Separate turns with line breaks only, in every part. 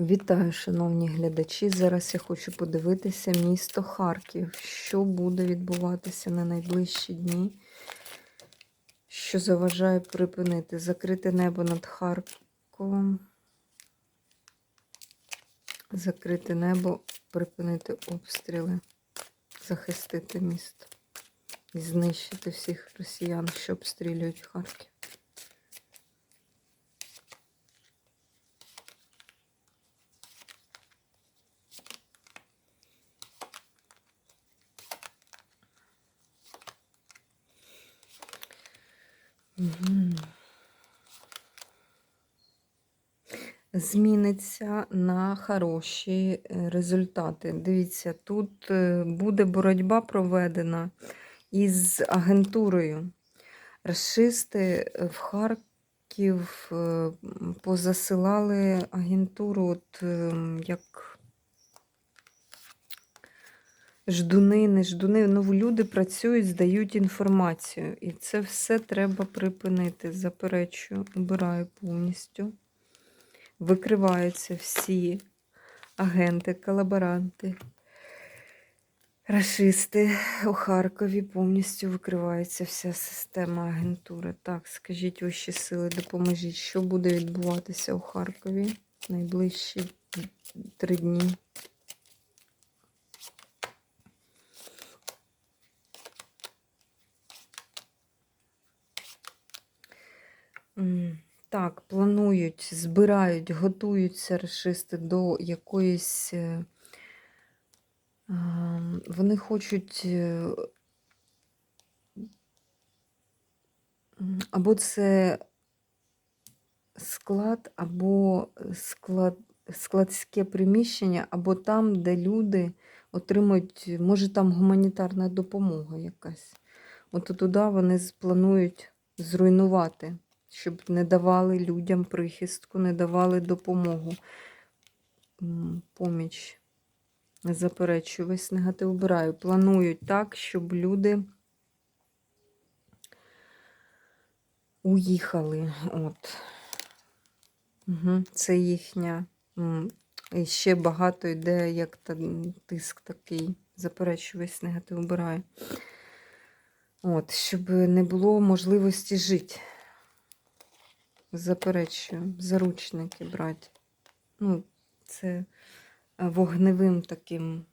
Вітаю, шановні глядачі. Зараз я хочу подивитися місто Харків. Що буде відбуватися на найближчі дні? Що заважає припинити? Закрите небо над Харковом. Закрите небо, припинити обстріли, захистити місто і знищити всіх росіян, що обстрілюють Харків. Зміниться на хороші е, результати. Dивіться, тут е, буде боротьба проведена із агентурою. Рашисти в Харків е, позасилали агентуру, от е, як ждуни, не ждуни. Ну, люди працюють, здають інформацію. І це все треба припинити. Заперечую, убираю повністю. Викриваються всі агенти, колаборанти, рашисти у Харкові. Повністю викривається вся система агентури. Так, скажіть вищі сили, допоможіть, що буде відбуватися у Харкові найближчі три дні. Так, планують, збирають, готуються рашисти до якоїсь. е, Вони хочуть. е, Або це склад, або склад, складське приміщення, або там, де люди отримують, може там гуманітарна допомога якась. От туди вони планують зруйнувати, щоб не давали людям прихистку, не давали допомогу. Поміч. Заперечую, весь негатив вбираю. Планують так, щоб люди уїхали. От. Угу. Це їхня. І ще багато йде, як та, тиск такий. Заперечую, весь негатив вбираю. От, щоб не було можливості жити. Заперечую, заручники брати. Ну, це е, вогневим таким.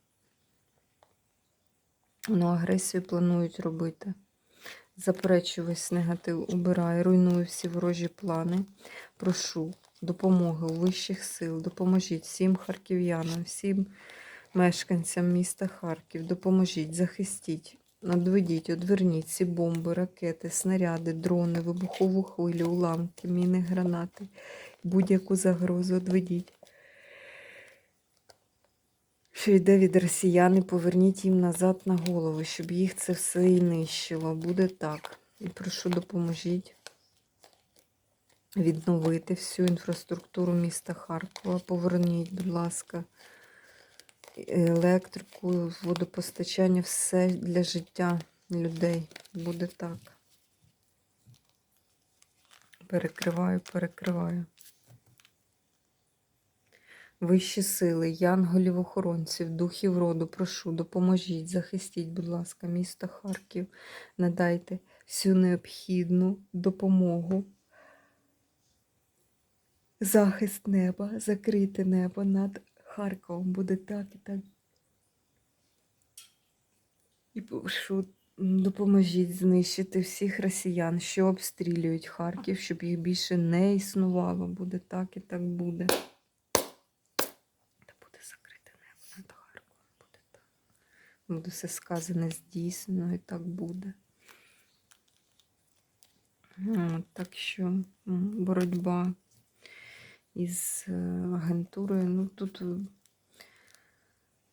Ну, агресію планують робити. Заперечую весь негатив, убираю, руйную всі ворожі плани. Прошу допомоги у вищих сил. Допоможіть всім харків'янам, всім мешканцям міста Харків. Допоможіть, захистіть, надведіть, одверніть ці бомби, ракети, снаряди, дрони, вибухову хвилю, уламки, міни, гранати. Будь-яку загрозу одведіть. Що йде від росіян, і поверніть їм назад на голову, щоб їх це все і нищило. Буде так. І прошу допоможіть відновити всю інфраструктуру міста Харкова. Поверніть, будь ласка, електрику, водопостачання, все для життя людей. Буде так. Перекриваю, перекриваю. Вищі сили, янголів, охоронців, духів роду, прошу, допоможіть, захистіть, будь ласка, місто Харків, надайте всю необхідну допомогу. Захист неба, закрите небо над Харковом буде так і так. І прошу, допоможіть знищити всіх росіян, що обстрілюють Харків, щоб їх більше не існувало. Буде так і так буде. Та буде закрите небо над Харковом. Буде так. Буде все сказане здійснено і так буде. От, так що боротьба із е, агентурою. Ну тут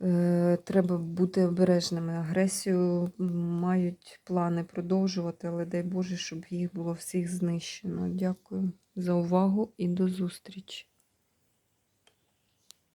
е, треба бути обережними. Агресію мають плани продовжувати, але дай Боже, щоб їх було всіх знищено. Дякую за увагу і до зустрічі.